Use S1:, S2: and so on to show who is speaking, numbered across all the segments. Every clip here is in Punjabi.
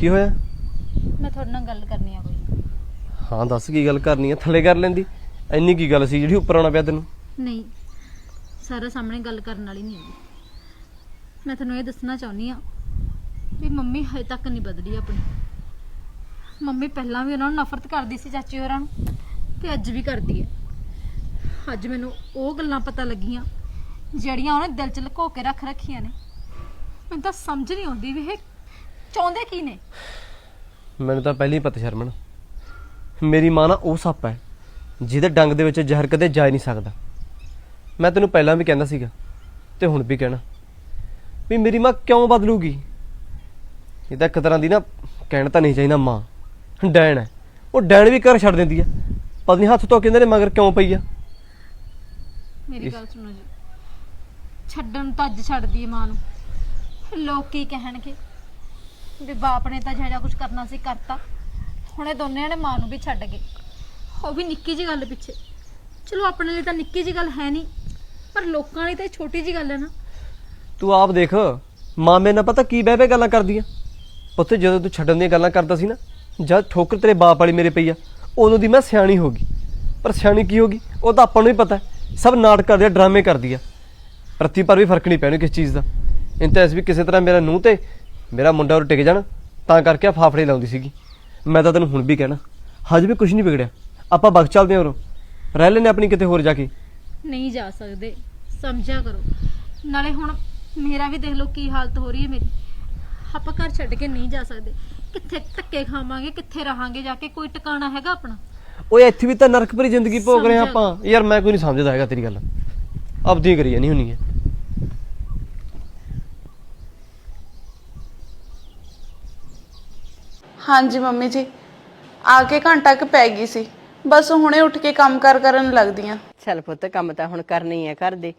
S1: ਕੀ ਹੋਇਆ?
S2: ਮੈਂ ਤੁਹਾਡੇ ਨਾਲ ਗੱਲ ਕਰਨੀ ਆ ਕੋਈ।
S1: ਹਾਂ ਦੱਸ ਕੀ ਗੱਲ ਕਰਨੀ ਆ? ਥੱਲੇ ਕਰ ਲੈਂਦੀ। ਇੰਨੀ ਕੀ ਗੱਲ ਸੀ ਜਿਹੜੀ ਉੱਪਰ ਆਉਣਾ ਪਿਆ ਤੈਨੂੰ?
S2: ਨਹੀਂ ਸਾਰਾ ਸਾਹਮਣੇ ਗੱਲ ਕਰਨ ਵਾਲੀ ਨਹੀਂ ਹੈਗੀ। ਮੈਂ ਤੁਹਾਨੂੰ ਇਹ ਦੱਸਣਾ ਚਾਹੁੰਦੀ ਆ ਵੀ ਮੰਮੀ ਹਜੇ ਤੱਕ ਨਹੀਂ ਬਦਲੀ ਆਪਣੀ। ਮੰਮੀ ਪਹਿਲਾਂ ਵੀ ਉਹਨਾਂ ਨੂੰ ਨਫ਼ਰਤ ਕਰਦੀ ਸੀ ਚਾਚੀ ਹੋਰਾਂ ਨੂੰ ਤੇ ਅੱਜ ਵੀ ਕਰਦੀ ਹੈ ਅੱਜ ਮੈਨੂੰ ਉਹ ਗੱਲਾਂ ਪਤਾ ਲੱਗੀਆਂ ਜਿਹੜੀਆਂ ਉਹਨੇ ਦਿਲ 'ਚ ਲੁਕੋ ਕੇ ਰੱਖ ਰੱਖੀਆਂ ਨੇ। ਮੈਨੂੰ ਤਾਂ ਸਮਝ ਨਹੀਂ ਆਉਂਦੀ ਵੀ ਇਹ ਚਾਹੁੰਦੇ ਕੀ ਨੇ?
S1: ਮੈਨੂੰ ਤਾਂ ਪਹਿਲਾਂ ਹੀ ਪਤਾ ਸ਼ਰਮਨ ਮੇਰੀ ਮਾਂ ਨਾ ਉਹ ਸੱਪ ਹੈ ਜਿਹਦੇ ਡੰਗ ਦੇ ਵਿੱਚ ਜ਼ਹਿਰ ਕਦੇ ਜਾ ਹੀ ਨਹੀਂ ਸਕਦਾ। ਮੈਂ ਤੈਨੂੰ ਪਹਿਲਾਂ ਵੀ ਕਹਿੰਦਾ ਸੀਗਾ ਤੇ ਹੁਣ ਵੀ ਕਹਿਣਾ ਵੀ ਮੇਰੀ ਮਾਂ ਕਿਉਂ ਬਦਲੂਗੀ? ਇਹ ਤਾਂ ਇੱਕ ਤਰ੍ਹਾਂ ਦੀ ਨਾ ਕਹਿਣ ਤਾਂ ਨਹੀਂ ਚਾਹੀਦਾ ਮਾਂ ਡੈਣ ਹੈ। ਉਹ ਡੈਣ ਵੀ ਘਰ ਛੱਡ ਦਿੰਦੀ ਆ ਪਤਾ ਨਹੀਂ ਹੱਥ ਤੋਂ ਕਹਿੰਦੇ ਨੇ ਮਗਰ ਕਿਉਂ ਪਈ ਆ?
S2: ਮੇਰੀ ਗੱਲ ਸੁਣੋ ਜੀ। ਛੱਡਣ ਤਾਂ ਅੱਜ ਛੱਡਦੀ ਹੈ ਮਾਂ ਨੂੰ। ਲੋਕ ਕੀ ਕਹਿਣਗੇ ਵੀ ਬਾਪ ਨੇ ਤਾਂ ਜਿਹੜਾ ਕੁਝ ਕਰਨਾ ਸੀ ਕਰਤਾ। ਹੁਣ ਇਹ ਦੋਨਿਆਂ ਨੇ ਮਾਂ ਨੂੰ ਵੀ ਛੱਡ ਗਏ। ਉਹ ਵੀ ਨਿੱਕੀ ਜੀ ਗੱਲ ਪਿੱਛੇ। ਚਲੋ ਆਪਣੇ ਲਈ ਤਾਂ ਨਿੱਕੀ ਜੀ ਗੱਲ ਹੈ ਨਹੀਂ ਪਰ ਲੋਕਾਂ ਲਈ ਤਾਂ ਇਹ ਛੋਟੀ ਜੀ ਗੱਲ ਹੈ ਨਾ।
S1: ਤੂੰ ਆਪ ਦੇਖ ਮਾਂ ਮੇਰੇ ਨਾਲ ਪਤਾ ਕੀ ਬਹਿ ਬਹਿ ਗੱਲਾਂ ਕਰਦੀ ਆ ਪੁੱਤ ਜਦੋਂ ਤੂੰ ਛੱਡਣ ਦੀਆਂ ਗੱਲਾਂ ਕਰਦਾ ਸੀ ਨਾ ਜਦ ਠੋਕਰ ਤੇਰੇ ਬਾਪ ਵਾਲੀ ਮੇਰੇ ਪਈ ਆ ਉਦੋਂ ਦੀ ਮੈਂ ਸਿਆਣੀ ਹੋ ਗਈ। ਪਰ ਸਿਆਣੀ ਕੀ ਹੋ ਗਈ? ਉਹ ਤਾਂ ਆਪਾਂ ਨੂੰ ਹੀ ਪਤਾ ਹੈ। ਸਭ ਨਾਟਕ ਕਰਦੇ ਆ ਡਰਾਮੇ ਕਰਦੀ ਆ। ਰੱਤੀ ਪਰ ਵੀ ਫ਼ਰਕ ਨਹੀਂ ਪੈਣਾ ਕਿਸ ਚੀਜ਼ ਦਾ। ਇੰਤੈਸ ਵੀ ਕਿਸੇ ਤਰ੍ਹਾਂ ਮੇਰਾ ਨੂੰਹ ਤੇ ਮੇਰਾ ਮੁੰਡਾ ਉਹ ਟਿਕ ਜਾਣ ਤਾਂ ਕਰਕੇ ਆ ਫਾਫੜੇ ਲਾਉਂਦੀ ਸੀਗੀ। ਮੈਂ ਤਾਂ ਤੈਨੂੰ ਹੁਣ ਵੀ ਕਹਿਣਾ ਹਜੇ ਵੀ ਕੁਝ ਨਹੀਂ ਵਿਗੜਿਆ। ਆਪਾਂ ਬਗ ਚੱਲਦੇ ਹਾਂ ਉਰੋਂ। ਰਹਿ ਲੈਨੇ ਆਪਣੀ ਕਿਤੇ ਹੋਰ ਜਾ ਕੇ।
S2: ਨਹੀਂ ਜਾ ਸਕਦੇ। ਸਮਝਿਆ ਕਰੋ। ਨਾਲੇ ਹੁਣ ਮੇਰਾ ਵੀ ਦੇਖ ਲਓ ਕੀ ਹਾਲਤ ਹੋ ਰਹੀ ਹੈ ਮੇਰੀ। ਆਪਾਂ ਘਰ ਛੱਡ ਕੇ ਨਹੀਂ ਜਾ ਸਕਦੇ। ਕਿੱਥੇ ਧੱਕੇ ਖਾਵਾਂਗੇ ਕਿੱਥੇ ਰਹਾਂਗੇ ਜਾ ਕੇ? ਕੋਈ ਟਿਕਾਣਾ ਹੈਗਾ ਆਪਣਾ?
S1: ਓਏ ਇੱਥੇ ਵੀ ਤਾਂ ਨਰਕ ਭਰੀ ਜ਼ਿੰਦਗੀ ਭੋਗ ਰਹੇ ਹਾਂ। ਆਪਾਂ। ਯਾਰ ਮੈਂ ਕੋਈ ਨਹੀਂ ਸਮਝਦਾ ਹੈਗਾ ਤੇਰੀ ਗੱਲ। ਆਪਦੀ ਕਰੀ ਨਹੀਂ ਹੁੰਨੀ ਹੈ
S3: ਹਾਂਜੀ ਮੰਮੀ ਜੀ। ਆ ਕੇ ਘੰਟਾ ਕੁ ਪੈ ਗਈ ਸੀ। ਬਸ ਹੁਣੇ ਉੱਠ ਕੇ ਕੰਮ ਕਰ ਕਰਨ ਲੱਗਦੀਆਂ।
S4: ਚੱਲ ਪੁੱਤ ਕੰਮ ਤਾਂ ਹੁਣ ਕਰਨੀ ਹੈ ਘਰ ਦੇ।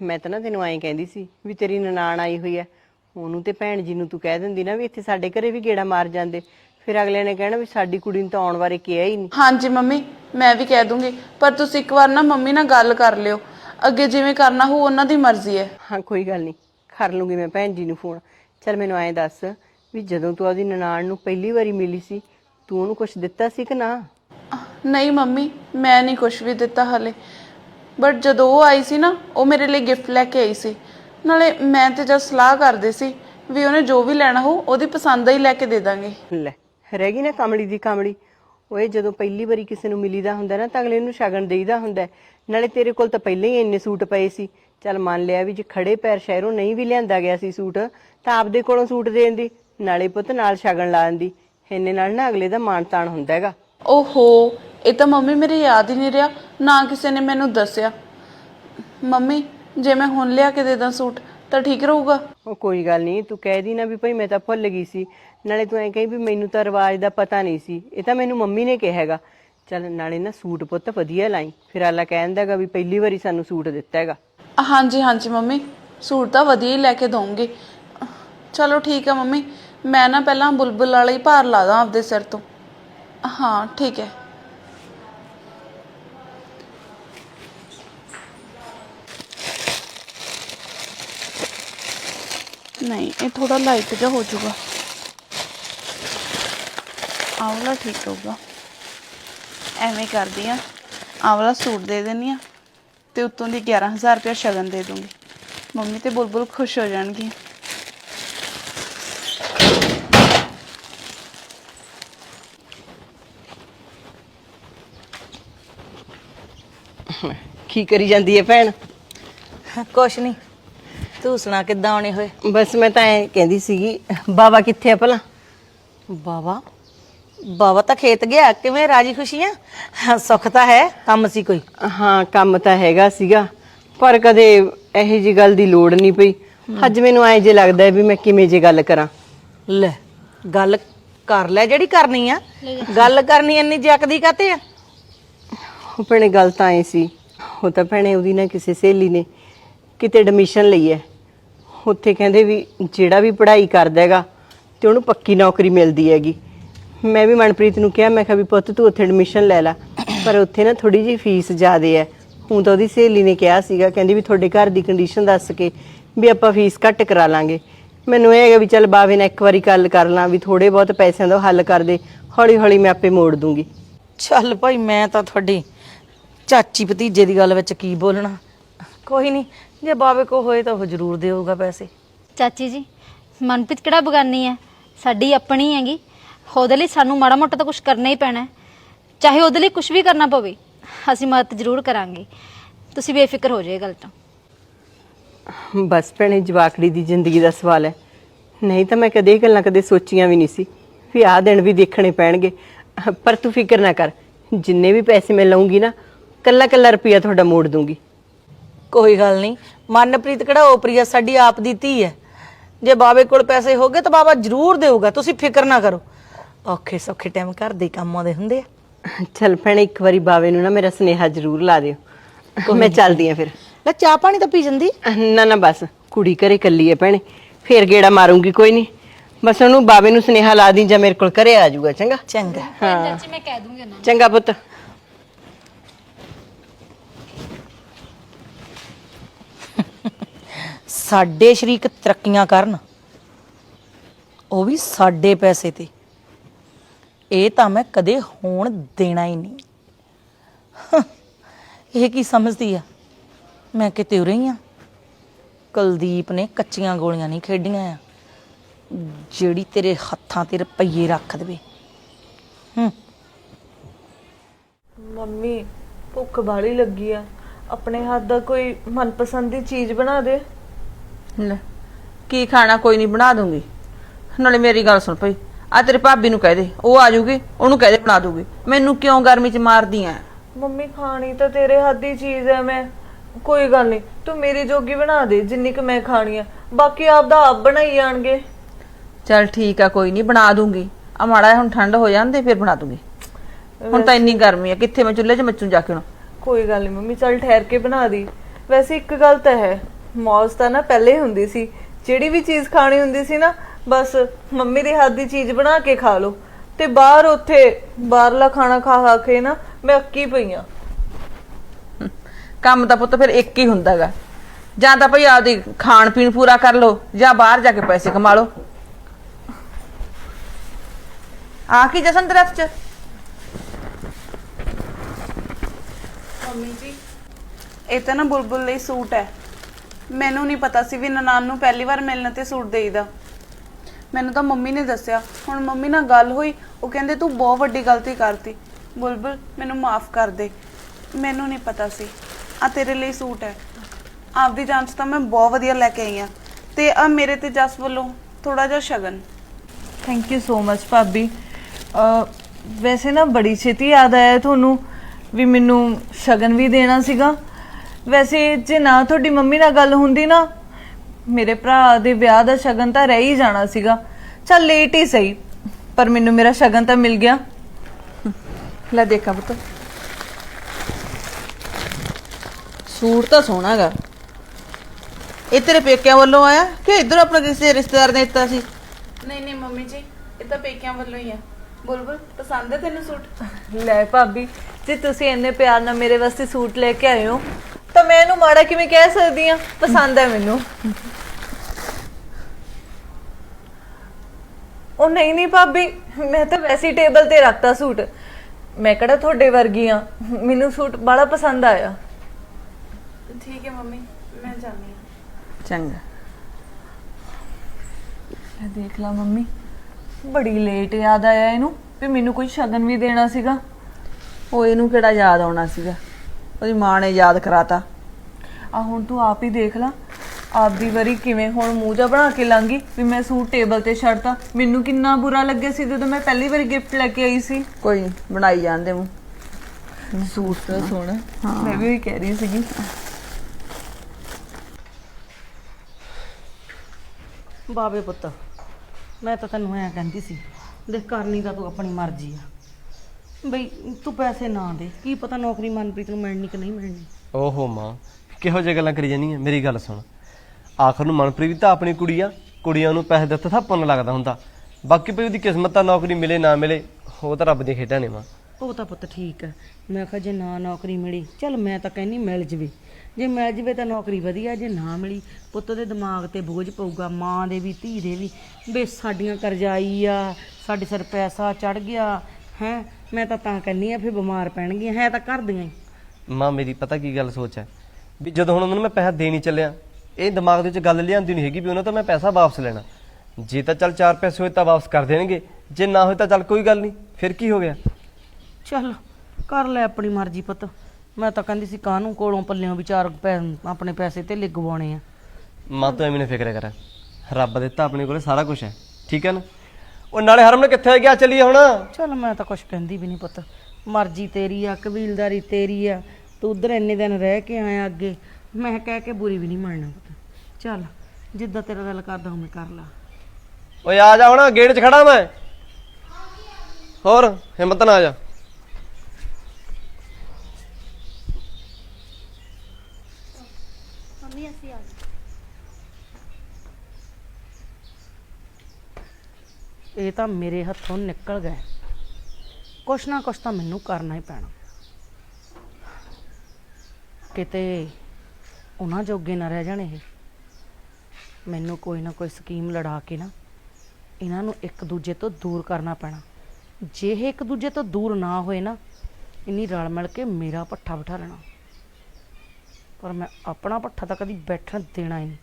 S4: ਮੈਂ ਤਾਂ ਨਾ ਤੈਨੂੰ ਐਂ ਕਹਿੰਦੀ ਸੀ ਵੀ ਤੇਰੀ ਨਨਾਣ ਆਈ ਹੋਈ ਹੈ ਉਹਨੂੰ ਤੇ ਭੈਣ ਜੀ ਨੂੰ ਤੂੰ ਕਹਿ ਦਿੰਦੀ ਨਾ ਵੀ ਇੱਥੇ ਸਾਡੇ ਘਰੇ ਵੀ ਗੇੜਾ ਮਾਰ ਜਾਂਦੇ। ਫਿਰ ਅਗਲੇ ਨੇ ਕਹਿਣਾ ਵੀ ਸਾਡੀ ਕੁੜੀ ਨੂੰ ਤਾਂ ਆਉਣ ਬਾਰੇ ਕਿਹਾ ਹੀ ਨਹੀਂ।
S3: ਹਾਂਜੀ ਮੰਮੀ ਮੈਂ ਵੀ ਕਹਿ ਦੂੰਗੀ। ਪਰ ਤੁਸੀਂ ਇੱਕ ਵਾਰ ਨਾ ਮੰਮੀ ਨਾਲ ਗੱਲ ਕਰ ਲਿਓ। ਅੱਗੇ ਜਿਵੇਂ ਕਰਨਾ ਹੋ ਉਹਨਾਂ ਦੀ ਮਰਜ਼ੀ ਹੈ।
S4: ਹਾਂ ਕੋਈ ਗੱਲ ਨਹੀਂ। ਕਰ ਲੂੰਗੀ ਮੈਂ ਭੈਣ ਜੀ ਨੂੰ ਫੋਨ ਚੱਲ ਮੈਨੂੰ ਐਂ ਦੱਸ ਵੀ ਜਦੋਂ ਤੂੰ ਉਹਦੀ ਨਨਾਣ ਨੂੰ ਪਹਿਲੀ ਵਾਰੀ ਮਿਲੀ ਸੀ ਤੂੰ ਉਹਨੂੰ ਕੁਝ ਦਿੱਤਾ ਸੀ ਕਿ ਨਾ?
S3: ਨਹੀਂ ਮੰਮੀ ਮੈਂ ਨਹੀਂ ਕੁਝ ਵੀ ਦਿੱਤਾ ਹਲੇ। ਬਟ ਜਦੋਂ ਉਹ ਆਈ ਸੀ ਨਾ ਉਹ ਮੇਰੇ ਲਈ ਗਿਫਟ ਲੈ ਕੇ ਆਈ ਸੀ। ਨਾਲੇ ਮੈਂ ਤੇ ਜਦ ਸਲਾਹ ਕਰਦੇ ਸੀ ਵੀ ਉਹਨੇ ਜੋ ਵੀ ਲੈਣਾ ਹੋ ਉਹਦੀ ਪਸੰਦ ਦਾ ਹੀ ਲੈ ਕੇ ਦੇ ਦਾਂਗੇ।
S4: ਲੈ ਰਹਿ ਗਈ ਨਾ ਕਮਲੀ ਦੀ ਕਮਲੀ। ਓਏ ਜਦੋਂ ਪਹਿਲੀ ਵਾਰੀ ਕਿਸੇ ਨੂੰ ਮਿਲੀਦਾ ਹੁੰਦਾ ਨਾ ਤਾਂ ਅਗਲੇ ਨੂੰ ਸ਼ਗਨ ਦੇਈਦਾ ਹੁੰਦਾ ਹੈ। ਨਾਲੇ ਤੇਰੇ ਕੋਲ ਤਾਂ ਪਹਿਲਾਂ ਹੀ ਇੰਨੇ ਸੂਟ ਪਏ ਸੀ। ਚੱਲ ਮੰਨ ਲਿਆ ਵੀ ਜੇ ਖੜੇ ਪੈਰ ਸ਼ਹਿਰੋਂ ਨਹੀਂ ਵੀ ਲਿਆਂਦਾ ਗਿਆ ਸੀ ਸੂਟ ਤਾਂ ਆਪਦੇ ਕੋਲੋਂ ਸੂਟ ਦੇਣ ਦੀ ਨਾਲੇ ਪੁੱਤ ਨਾਲ ਸ਼ਗਨ ਲਾਣ ਦੀ ਇੰਨੇ ਨਾਲ ਨਾ ਅਗਲੇ ਦਾ ਮਾਣ ਤਾਣ ਹੁੰਦਾ ਹੈਗਾ।
S3: ਓਹੋ ਇਹ ਤਾਂ ਮੰਮੀ ਮੇਰੇ ਯਾਦ ਹੀ ਨਹੀਂ ਰਿਹਾ ਨਾ ਕਿਸੇ ਨੇ ਮੈਨੂੰ ਦੱਸਿਆ। ਮੰਮੀ ਜੇ ਮੈਂ ਹੁਣ ਲਿਆ ਕੇ ਦੇ ਦਾਂ ਸੂਟ ਤਾਂ ਠੀਕ ਰਹੂਗਾ?
S4: ਉਹ ਕੋਈ ਗੱਲ ਨਹੀਂ ਤੂੰ ਕਹਿ ਦੀ ਨਾ ਵੀ ਭਾਈ ਮੈਂ ਤਾਂ ਭੁੱਲ ਗਈ ਸੀ। ਨਾਲੇ ਤੂੰ ਐਂ ਕਹੀ ਵੀ ਮੈਨੂੰ ਤਾਂ ਰਿਵਾਜ ਦਾ ਪਤਾ ਨਹੀਂ ਸੀ। ਇਹ ਤਾਂ ਮੈਨੂੰ ਮੰਮੀ ਨੇ ਕਿਹਾ ਹੈਗਾ। ਚੱਲ ਨਾਲੇ ਨਾ ਸੂਟ ਪੁੱਤ ਵਧੀਆ ਲਾਈ। ਫਿਰ ਆਲਾ ਕਹਿੰਦਾਗਾ ਵੀ ਪਹਿਲੀ ਵਾਰੀ ਸਾਨੂੰ ਸੂਟ ਦਿੱਤਾ ਹੈਗਾ।
S3: ਹਾਂਜੀ ਹਾਂਜੀ ਮੰਮੀ ਸੂਟ ਤਾਂ ਵਧੀਆ ਹੀ ਲੈ ਕੇ ਦਊਂਗੀ। ਚਲੋ ਠੀਕ ਹੈ ਮੰਮੀ ਮੈਂ ਨਾ ਪਹਿਲਾਂ ਬੁਲਬੁਲ ਵਾਲਾ ਹੀ ਭਾਰ ਲਾ ਦਾਂ ਆਪਦੇ ਸਿਰ ਤੋਂ। ਹਾਂ, ਠੀਕ ਹੈ। ਨਹੀਂ, ਇਹ ਥੋੜਾ ਲਾਈਟ ਜਿਹਾ ਹੋ ਜਾਊਗਾ। ਆਹ ਠੀਕ ਹੋਊਗਾ। ਐਵੇਂ ਕਰਦੀ ਆ ਆਹ ਸੂਟ ਦੇ ਦੇਣੀ ਆ ਤੇ ਉੱਤੋਂ ਦੀ 11000 ਰੁਪਏ ਸ਼ਗਨ ਦੇ ਦੂੰਗੀ। ਮੰਮੀ ਤੇ ਬੁਲਬੁਲ ਖੁਸ਼ ਹੋ ਜਾਣਗੇ
S4: ਕੀ ਕਰੀ ਜਾਂਦੀ ਹੈ ਭੈਣ?
S5: ਕੁਛ ਨਹੀਂ ਤੂੰ ਸੁਣਾ ਕਿੱਦਾਂ ਆਉਣੇ ਹੋਏ?
S4: ਬਸ ਮੈਂ ਤਾਂ ਐਂ ਕਹਿੰਦੀ ਸੀਗੀ ਬਾਬਾ ਕਿੱਥੇ ਆ ਭਲਾ?
S5: ਬਾਬਾ ਬਾਬਾ ਤਾਂ ਖੇਤ ਗਿਆ ਕਿਵੇਂ ਰਾਜੀ ਖੁਸ਼ੀਆਂ ਸੁੱਖ ਤਾਂ ਹੈ ਕੰਮ ਸੀ ਕੋਈ?
S4: ਹਾਂ ਕੰਮ ਤਾਂ ਹੈਗਾ ਸੀਗਾ ਪਰ ਕਦੇ ਇਹੋ ਜੀ ਗੱਲ ਦੀ ਲੋੜ ਨਹੀਂ ਪਈ। ਅੱਜ ਮੈਨੂੰ ਐਂ ਜੇ ਲੱਗਦਾ ਹੈ ਵੀ ਮੈਂ ਕਿਵੇਂ ਜੇ ਗੱਲ ਕਰਾਂ।
S5: ਲੈ ਗੱਲ ਕਰ ਲੈ ਜਿਹੜੀ ਕਰਨੀ ਆ। ਗੱਲ ਕਰਨੀ ਇੰਨੀ ਜੱਕਦੀ ਕਾਤੇ ਆ?
S4: ਉਹ ਭੈਣੇ ਗੱਲ ਤਾਂ ਐ ਸੀ। ਉਹ ਤਾਂ ਭੈਣੇ ਉਹਦੀ ਨਾ ਕਿਸੇ ਸਹੇਲੀ ਨੇ ਕਿਤੇ ਐਡਮਿਸ਼ਨ ਲਈ ਹੈ ਉੱਥੇ ਕਹਿੰਦੇ ਵੀ ਜਿਹੜਾ ਵੀ ਪੜ੍ਹਾਈ ਕਰਦਾ ਹੈਗਾ ਤੇ ਉਹਨੂੰ ਪੱਕੀ ਨੌਕਰੀ ਮਿਲਦੀ ਹੈਗੀ। ਮੈਂ ਵੀ ਮਨਪ੍ਰੀਤ ਨੂੰ ਕਿਹਾ, ਮੈਂ ਕਿਹਾ ਵੀ ਪੁੱਤ ਤੂੰ ਉੱਥੇ ਐਡਮਿਸ਼ਨ ਲੈ ਲੈ। ਪਰ ਉੱਥੇ ਨਾ ਥੋੜੀ ਜਿਹੀ ਫੀਸ ਜ਼ਿਆਦੇ ਹੈ ਹੁਣ ਤਾਂ ਉਹਦੀ ਸਹੇਲੀ ਨੇ ਕਿਹਾ ਸੀਗਾ, ਕਹਿੰਦੀ ਵੀ ਤੁਹਾਡੇ ਘਰ ਦੀ ਕੰਡੀਸ਼ਨ ਦੱਸ ਕੇ ਵੀ ਆਪਾਂ ਫੀਸ ਘੱਟ ਕਰਾ ਲਾਂਗੇ। ਮੈਨੂੰ ਇਹ ਹੈਗਾ ਵੀ ਚੱਲ ਬਾਵੇ ਨਾਲ ਇੱਕ ਵਾਰੀ ਗੱਲ ਕਰ ਲਾਂ ਵੀ ਥੋੜੇ ਬਹੁਤ ਪੈਸਿਆਂ ਦਾ ਹੱਲ ਕਰ ਦੇ। ਹੌਲੀ ਹੌਲੀ ਮੈਂ ਆਪੇ ਮੋੜ ਦੂੰਗੀ।
S6: ਚੱਲ ਭਾਈ, ਮੈਂ ਤਾਂ ਤੁਹਾਡੀ ਚਾਚੀ ਭਤੀਜੇ ਦੀ ਗੱਲ ਵਿੱਚ ਕੀ ਬੋਲਣਾ? ਕੋਈ ਨਹੀਂ ਜੇ ਬਾਵੇ ਕੋ ਹੋਏ ਤਾਂ ਉਹ ਜ਼ਰੂਰ ਦੇਊਗਾ ਪੈਸੇ।
S2: ਚਾਚੀ ਜੀ ਮਨਪ੍ਰੀਤ ਕਿਹੜਾ ਬਗਾਨੀ ਹੈ? ਸਾਡੀ ਆਪਣੀ ਹੈਗੀ। ਉਹਦੇ ਲਈ ਸਾਨੂੰ ਮਾੜਾ ਮੋਟਾ ਤਾਂ ਕੁਝ ਕਰਨਾ ਹੀ ਪੈਣਾ ਹੈ। ਚਾਹੇ ਉਹਦੇ ਲਈ ਕੁਝ ਵੀ ਕਰਨਾ ਪਵੇ ਅਸੀਂ ਮਦਦ ਜ਼ਰੂਰ ਕਰਾਂਗੇ। ਤੁਸੀਂ ਬੇਫਿਕਰ ਹੋ ਜਾਏ ਗੱਲ ਤੋਂ।
S4: ਬਸ ਭੈਣੇ ਜਵਾਕੜੀ ਦੀ ਜ਼ਿੰਦਗੀ ਦਾ ਸਵਾਲ ਹੈ। ਨਹੀਂ ਤਾਂ ਮੈਂ ਕਦੇ ਇਹ ਗੱਲਾਂ ਕਦੇ ਸੋਚੀਆਂ ਵੀ ਨਹੀਂ ਸੀ ਵੀ ਆਹ ਦਿਨ ਵੀ ਦੇਖਣੇ ਪੈਣਗੇ। ਪਰ ਤੂੰ ਫਿਕਰ ਨਾ ਕਰ ਜਿੰਨੇ ਵੀ ਪੈਸੇ ਮੈਂ ਲਵਾਂਗੀ ਨਾ ਕੱਲਾ ਕੱਲਾ ਰੁਪਿਆ ਤੁਹਾਡਾ ਮੋੜ ਦੂੰਗੀ।
S6: ਕੋਈ ਗੱਲ ਨਹੀਂ। ਮਨਪ੍ਰੀਤ ਕਿਹੜਾ ਓਪਰੀਆ ਸਾਡੀ ਆਪ ਦੀ ਧੀ ਹੈ। ਜੇ ਬਾਵੇ ਕੋਲ ਪੈਸੇ ਹੋਗੇ ਤਾਂ ਬਾਬਾ ਜ਼ਰੂਰ ਦੇਊਗਾ ਤੁਸੀਂ ਫਿਕਰ ਨਾ ਕਰੋ। ਔਖੇ ਸੌਖੇ ਟਾਈਮ ਘਰ ਦੇ ਕੰਮ ਆਉਂਦੇ ਹੁੰਦੇ ਆ।
S4: ਚੱਲ ਭੈਣੇ ਇੱਕ ਵਾਰੀ ਬਾਵੇ ਨੂੰ ਨਾ ਮੇਰਾ ਸੁਨੇਹਾ ਜ਼ਰੂਰ ਲਾ ਦਿਓ। ਮੈਂ ਚੱਲਦੀ ਆ ਫਿਰ।
S6: ਲੈ ਚਾਹ ਪਾਣੀ ਤਾਂ ਪੀ ਜਾਂਦੀ।
S4: ਨਾ ਨਾ ਬਸ। ਕੁੜੀ ਘਰੇ ਕੱਲੀ ਹੈ ਭੈਣੇ। ਫੇਰ ਗੇੜਾ ਮਾਰੂੰਗੀ ਕੋਈ ਨਹੀਂ। ਬਸ ਉਹਨੂੰ ਬਾਵੇ ਨੂੰ ਸੁਨੇਹਾ ਲਾ ਦੀ ਜਾਂ ਮੇਰੇ ਕੋਲ ਘਰੇ ਆ ਜਾਊਗਾ ਚੰਗਾ?
S6: ਚੰਗਾ।
S2: ਚਾਚੀ ਮੈਂ ਕਹਿ ਦੂੰਗੀ ਉਹਨਾਂ
S4: ਚੰਗਾ ਪੁੱਤ।
S6: ਸਾਡੇ ਸ਼ਰੀਕ ਤਰੱਕੀਆਂ ਕਰਨ, ਉਹ ਵੀ ਸਾਡੇ ਪੈਸੇ ਤੇ। ਇਹ ਤਾਂ ਮੈਂ ਕਦੇ ਹੋਣ ਦੇਣਾ ਹੀ ਨਹੀਂ। ਇਹ ਕੀ ਸਮਝਦੀ ਆ? ਮੈਂ ਕਿਤੇ ਉਰੇ ਹੀ ਆ। ਕੁਲਦੀਪ ਨੇ ਕੱਚੀਆਂ ਗੋਲੀਆਂ ਨਹੀਂ ਖੇਡੀਆਂ ਆ। ਜਿਹੜੀ ਤੇਰੇ ਹੱਥਾਂ ਤੇ ਰੁਪਈਏ ਰੱਖ ਦੇਵੇ। ਹੂੰ।
S7: ਮੰਮੀ, ਭੁੱਖ ਬਾਲੀ ਲੱਗੀ ਆ। ਆਪਣੇ ਹੱਥ ਦਾ ਕੋਈ ਮਨਪਸੰਦ ਦੀ ਚੀਜ਼ ਬਣਾ ਦੇ।
S8: ਲੈ ਕੀ ਖਾਣਾ ਕੋਈ ਨਹੀਂ ਬਣਾ ਦੂੰਗੀ। ਨਾਲੇ ਮੇਰੀ ਗੱਲ ਸੁਣ ਭਈ ਆ ਤੇਰੇ ਭਾਬੀ ਨੂੰ ਕਹਿ ਦੇ ਉਹ ਆ ਜਾਊਗੀ ਉਹਨੂੰ ਕਹਿ ਦੇ ਬਣਾ ਦੂਗੀ। ਮੈਨੂੰ ਕਿਉਂ ਗਰਮੀ ਚ ਮਾਰਦੀ ਐ?
S7: ਮੰਮੀ ਖਾਣੀ ਤਾਂ ਤੇਰੇ ਹੱਥ ਦੀ ਚੀਜ਼ ਹੈ ਮੈਂ। ਕੋਈ ਗੱਲ ਨਹੀਂ ਤੂੰ ਮੇਰੀ ਜੋਗੀ ਬਣਾ ਦੇ ਜਿੰਨੀ ਕੁ ਮੈਂ ਖਾਣੀ ਆ ਬਾਕੀ ਆਪਦਾ ਆਪ ਬਣਾਈ ਜਾਣਗੇ।
S8: ਚੱਲ ਠੀਕ ਆ ਕੋਈ ਨਹੀਂ ਬਣਾ ਦੂੰਗੀ। ਆ ਮਾੜਾ ਜਿਹਾ ਹੁਣ ਠੰਡ ਹੋ ਜਾਂਦੇ ਫਿਰ ਬਣਾ ਦੂੰਗੀ। ਹੁਣ ਤਾਂ ਇੰਨੀ ਗਰਮੀ ਆ ਕਿੱਥੇ ਮੈਂ ਚੁੱਲ੍ਹੇ 'ਚ ਮੱਚੂ ਜਾ ਕੇ ਹੁਣ?
S7: ਕੋਈ ਗੱਲ ਨਹੀਂ ਮੰਮੀ ਚੱਲ ਠਹਿਰ ਕੇ ਬਣਾ ਦੀ। ਵੈਸੇ ਇੱਕ ਗੱਲ ਤਾਂ ਹੈ ਮੌਜ ਤਾਂ ਨਾ ਪਹਿਲੇ ਹੁੰਦੀ ਸੀ। ਜਿਹੜੀ ਵੀ ਚੀਜ਼ ਖਾਣੀ ਹੁੰਦੀ ਸੀ ਨਾ ਬਸ ਮੰਮੀ ਦੇ ਹੱਥ ਦੀ ਚੀਜ਼ ਬਣਾ ਕੇ ਖਾ ਲਓ। ਤੇ ਬਾਹਰ ਉੱਥੇ ਬਾਹਰਲਾ ਖਾਣਾ ਖਾ ਖਾ ਕੇ ਨਾ ਮੈਂ ਅੱਕੀ ਪਈ ਆ।
S8: ਕੰਮ ਤਾਂ ਪੁੱਤ ਫਿਰ ਇੱਕ ਹੀ ਹੁੰਦਾਗਾ। ਜਾਂ ਤਾਂ ਭਈ ਆਪਦੀ ਖਾਣ ਪੀਣ ਪੂਰਾ ਕਰ ਲਓ ਜਾਂ ਬਾਹਰ ਜਾ ਕੇ ਪੈਸੇ ਕਮਾ ਲਓ। ਆ ਕੀ ਜਸਨ ਤੇਰੇ ਹੱਥ 'ਚ?
S7: ਮੰਮੀ ਜੀ ਇਹ ਤਾਂ ਨਾ ਬੁਲਬੁਲ ਲਈ ਸੂਟ ਹੈ। ਮੈਨੂੰ ਨਹੀਂ ਪਤਾ ਸੀ ਵੀ ਨਨਾਨ ਨੂੰ ਪਹਿਲੀ ਵਾਰ ਮਿਲਣ ਤੇ ਸੂਟ ਦੇਈਦਾ। ਮੈਨੂੰ ਤਾਂ ਮੰਮੀ ਨੇ ਦੱਸਿਆ। ਹੁਣ ਮੰਮੀ ਨਾਲ ਗੱਲ ਹੋਈ, ਉਹ ਕਹਿੰਦੇ ਤੂੰ ਬਹੁਤ ਵੱਡੀ ਗਲਤੀ ਕਰਤੀ। ਬੁਲਬੁਲ, ਮੈਨੂੰ ਮਾਫ ਕਰ ਦੇ। ਮੈਨੂੰ ਨਹੀਂ ਪਤਾ ਸੀ। ਆ ਤੇਰੇ ਲਈ ਸੂਟ ਹੈ। ਆਪਦੀ ਜਾਂਚ ਤਾਂ ਮੈਂ ਬਹੁਤ ਵਧੀਆ ਲੈ ਕੇ ਆਈ ਆ ਤੇ ਆ ਮੇਰੇ ਤੇ ਜਸ ਵੱਲੋਂ ਥੋੜਾ ਜਿਹਾ ਸ਼ਗਨ। ਥੈਂਕ ਯੂ ਸੋ ਮਚ ਭਾਬੀ। ਵੈਸੇ ਨਾ ਬੜੀ ਛੇਤੀ ਯਾਦ ਆਇਆ ਤੁਹਾਨੂੰ ਵੀ ਮੈਨੂੰ ਸ਼ਗਨ ਵੀ ਦੇਣਾ ਸੀਗਾ। ਵੈਸੇ ਜੇ ਨਾ ਤੁਹਾਡੀ ਮੰਮੀ ਨਾਲ ਗੱਲ ਹੁੰਦੀ ਨਾ ਮੇਰੇ ਭਰਾ ਦੇ ਵਿਆਹ ਦਾ ਸ਼ਗਨ ਤਾਂ ਰਹਿ ਹੀ ਜਾਣਾ ਸੀਗਾ। ਚੱਲ ਲੇਟ ਹੀ ਸਹੀ ਪਰ ਮੈਨੂੰ ਮੇਰਾ ਸ਼ਗਨ ਤਾਂ ਮਿਲ ਗਿਆ।
S8: ਲੈ ਦੇਖਾਂ ਪੁੱਤ। ਸੂਟ ਤਾਂ ਸੋਹਣਾਗਾ ਇਹ ਤੇਰੇ ਪੇਕਿਆਂ ਵੱਲੋਂ ਆਇਆ ਕਿ ਇਧਰ ਆਪਣੇ ਕਿਸੇ ਰਿਸ਼ਤੇਦਾਰ ਨੇ ਦਿੱਤਾ ਸੀ?
S7: ਨਹੀਂ ਨਹੀਂ ਮੰਮੀ ਜੀ ਇਹ ਤਾਂ ਪੇਕਿਆਂ ਵੱਲੋਂ ਹੀ ਆ। ਬੁਲਬੁਲ ਪਸੰਦ ਹੈ ਤੈਨੂੰ ਸੂਟ? ਲੈ ਭਾਬੀ ਜੇ ਤੁਸੀਂ ਇੰਨੇ ਪਿਆਰ ਨਾਲ ਮੇਰੇ ਵਾਸਤੇ ਸੂਟ ਲੈ ਕੇ ਆਏ ਹੋ ਤਾਂ ਮੈਂ ਇਹਨੂੰ ਮਾੜਾ ਕਿਵੇਂ ਕਹਿ ਸਕਦੀ ਆ ਪਸੰਦ ਹੈ ਮੈਨੂੰ। ਉਹ ਨਹੀਂ ਨਹੀਂ ਭਾਬੀ ਮੈਂ ਤਾਂ ਵੈਸੇ ਟੇਬਲ ਤੇ ਰੱਖਤਾ ਸੂਟ। ਮੈਂ ਕਿਹੜਾ ਤੁਹਾਡੇ ਵਰਗੀ ਆ ਮੈਨੂੰ ਸੂਟ ਬੜਾ ਪਸੰਦ ਆਇਆ। ਠੀਕ ਹੈ ਮੰਮੀ ਮੈਂ ਜਾਣੀ
S8: ਚੰਗਾ।
S7: ਇਹ ਦੇਖ ਲਾ ਮੰਮੀ। ਬੜੀ ਲੇਟ ਯਾਦ ਆਇਆ ਇਹਨੂੰ ਵੀ ਮੈਨੂੰ ਕੋਈ ਸ਼ਗਨ ਵੀ ਦੇਣਾ ਸੀਗਾ।
S8: ਉਹ ਇਹਨੂੰ ਕਿਹੜਾ ਯਾਦ ਆਉਣਾ ਸੀਗਾ? ਉਹਦੀ ਮਾਂ ਨੇ ਯਾਦ ਕਰਾਤਾ।
S7: ਆ ਹੁਣ ਤੂੰ ਆਪ ਹੀ ਦੇਖ ਲਾ। ਆਪਦੀ ਵਾਰੀ ਕਿਵੇਂ ਹੁਣ ਮੂੰਹ ਜਾ ਬਣਾ ਕੇ ਲਾਂਗੀ ਵੀ ਮੈਂ ਸੂਟ ਟੇਬਲ ਤੇ ਛੱਡਤਾ। ਮੈਨੂੰ ਕਿੰਨਾ ਬੁਰਾ ਲੱਗਿਆ ਸੀ ਜਦੋਂ ਮੈਂ ਪਹਿਲੀ ਵਾਰੀ ਗਿਫਟ ਲੈ ਕੇ ਆਈ ਸੀ।
S8: ਕੋਈ ਨੀ, ਬਣਾਈ ਜਾਂਦੇ ਮੂੰਹ।
S7: ਸੂਟ ਤਾਂ ਸੋਹਣਾ। ਮੈਂ ਵੀ ਉਹੀ ਕਹਿ ਰਹੀ ਸੀਗੀ।
S6: ਬਾਬੇ ਪੁੱਤ ਮੈਂ ਤਾਂ ਤੈਨੂੰ ਐਂ ਕਹਿੰਦੀ ਸੀ ਦੇਖ ਕਰਨੀ ਤਾਂ ਤੂੰ ਆਪਣੀ ਮਰਜ਼ੀ ਆ। ਬਈ ਤੂੰ ਪੈਸੇ ਨਾ ਦੇ ਕੀ ਪਤਾ ਨੌਕਰੀ ਮਨਪ੍ਰੀਤ ਨੂੰ ਮਿਲਣੀ ਕਿ ਨਹੀਂ ਮਿਲਣੀ?
S1: ਓਹੋ ਮਾਂ ਕਿਹੋ ਜਿਹੀ ਗੱਲਾਂ ਕਰੀ ਜਾਂਦੀ ਹੈ ਮੇਰੀ ਗੱਲ ਸੁਣ। ਆਖਰ ਨੂੰ ਮਨਪ੍ਰੀਤ ਤਾਂ ਆਪਣੀ ਕੁੜੀ ਆ ਕੁੜੀਆਂ ਨੂੰ ਪੈਸੇ ਦਿੱਤੇ ਤਾਂ ਪੁੰਨ ਲੱਗਦਾ ਹੁੰਦਾ। ਬਾਕੀ ਭਈ ਉਹਦੀ ਕਿਸਮਤ ਤਾਂ ਨੌਕਰੀ ਮਿਲੇ ਨਾ ਮਿਲੇ ਉਹ ਤਾਂ ਰੱਬ ਦੀਆਂ ਖੇਡਾਂ ਨੇ ਮਾਂ।
S6: ਉਹ ਤਾਂ ਪੁੱਤ ਠੀਕ ਹੈ ਮੈਂ ਕਿਹਾ ਜੇ ਨਾ ਨੌਕਰੀ ਮਿਲੀ ਚੱਲ ਮੈਂ ਤਾਂ ਕਹਿੰਨੀ ਮਿਲ ਜਵੇ। ਜੇ ਮਿਲ ਜਵੇ ਤਾਂ ਨੌਕਰੀ ਵਧੀਆ ਜੇ ਨਾ ਮਿਲੀ ਪੁੱਤ ਦੇ ਦਿਮਾਗ ਤੇ ਬੋਝ ਪਊਗਾ ਮਾਂ ਦੇ ਵੀ ਧੀ ਦੇ ਵੀ। ਬੇ ਸਾਡੀਆਂ ਕਰਜ਼ਾਈ ਆ ਸਾਡੇ ਸਿਰ ਪੈਸਾ ਚੜ ਗਿਆ ਹੈ? ਮੈਂ ਤਾਂ ਤਾਂ ਕਹਿੰਨੀ ਆ ਫਿਰ ਬਿਮਾਰ ਪੈਣਗੀਆਂ ਹੈ ਤਾਂ ਕਰਦੀਆਂ ਹੀ।
S1: ਮਾਂ ਮੇਰੀ ਪਤਾ ਕੀ ਗੱਲ ਸੋਚ ਹੈ? ਵੀ ਜਦੋਂ ਹੁਣ ਉਹਨਾਂ ਨੂੰ ਮੈਂ ਪੈਸਾ ਦੇਣ ਚੱਲਿਆ ਇਹ ਦਿਮਾਗ ਦੇ ਵਿੱਚ ਗੱਲ ਲਿਆਂਦੀ ਨਹੀਂ ਹੈਗੀ ਵੀ ਉਹਨਾਂ ਤੋਂ ਮੈਂ ਪੈਸਾ ਵਾਪਸ ਲੈਣਾ। ਜੇ ਤਾਂ ਚੱਲ ਚਾਰ ਪੈਸੇ ਹੋਏ ਤਾਂ ਵਾਪਸ ਕਰ ਦੇਣਗੇ ਜੇ ਨਾ ਹੋਏ ਤਾਂ ਚੱਲ ਕੋਈ ਗੱਲ ਨਹੀਂ ਫਿਰ ਕੀ ਹੋ ਗਿਆ?
S6: ਚੱਲ ਕਰ ਲੈ ਆਪਣੀ ਮਰਜ਼ੀ ਪੁੱਤ। ਮੈਂ ਤਾਂ ਕਹਿੰਦੀ ਸੀ ਕਾਹਨੂੰ ਕੋਲੋਂ ਪੱਲਿਓਂ ਵਿਚਾਰ ਆਪਣੇ ਪੈਸੇ ਤੇ ਲਿਗਵਾਉਣੇ ਆ।
S1: ਮਾਂ ਤੂੰ ਐਵੇਂ ਨਾ ਫਿਕਰ ਕਰ। ਰੱਬ ਦਿੱਤਾ ਆਪਣੇ ਕੋਲੇ ਸਾਰਾ ਕੁਝ ਹੈ ਠੀਕ ਹੈ ਨਾ? ਉਹ ਨਾਲੇ ਹਰਮਨ ਕਿੱਥੇ ਗਿਆ ਚੱਲੀਏ ਹੁਣ?
S6: ਚੱਲ ਮੈਂ ਤਾਂ ਕੁਛ ਕਹਿੰਦੀ ਵੀ ਨਹੀਂ ਪੁੱਤ। ਮਰਜ਼ੀ ਤੇਰੀ ਆ ਕਬੀਲਦਾਰੀ ਤੇਰੀ ਆ। ਤੂੰ ਉਧਰ ਇੰਨੇ ਦਿਨ ਰਹਿ ਕੇ ਆਇਆ ਅੱਗੇ। ਮੈਂ ਕਹਿ ਕੇ ਬੁਰੀ ਵੀ ਨਹੀਂ ਮੰਨਣਾ ਪੁੱਤ। ਚੱਲ ਜਿੱਦਾਂ ਤੇਰਾ ਦਿਲ ਕਰਦਾ ਉਵੇਂ ਕਰ ਲਾ।
S1: ਓਏ ਆ ਜਾ ਹੁਣ ਗੇਟ 'ਚ ਖੜਾ ਮੈਂ। ਹੋਰ ਹਿੰਮਤ ਨਾ ਆ ਜਾ।
S6: ਇਹ ਤਾਂ ਮੇਰੇ ਹੱਥੋਂ ਨਿਕਲ ਗਏ। ਕੁਛ ਨਾ ਕੁਛ ਤਾਂ ਮੈਨੂੰ ਕਰਨਾ ਹੀ ਪੈਣਾ। ਕਿਤੇ ਉਹਨਾਂ ਜੋਗੇ ਨਾ ਰਹਿ ਜਾਣ ਇਹ। ਮੈਨੂੰ ਕੋਈ ਨਾ ਕੋਈ ਸਕੀਮ ਲੜਾ ਕੇ ਨਾ ਇਹਨਾਂ ਨੂੰ ਇੱਕ ਦੂਜੇ ਤੋਂ ਦੂਰ ਕਰਨਾ ਪੈਣਾ। ਜੇ ਇਹ ਇੱਕ ਦੂਜੇ ਤੋਂ ਦੂਰ ਨਾ ਹੋਏ ਨਾ, ਇੰਨੀ ਰਲ ਮਿਲ ਕੇ ਮੇਰਾ ਪੱਠਾ ਬਿਠਾ ਲੈਣਾ। ਪਰ ਮੈਂ ਆਪਣਾ ਪੱਠਾ ਤਾਂ ਕਦੀ ਬੈਠਣ ਦੇਣਾ ਹੀ ਨਹੀਂ।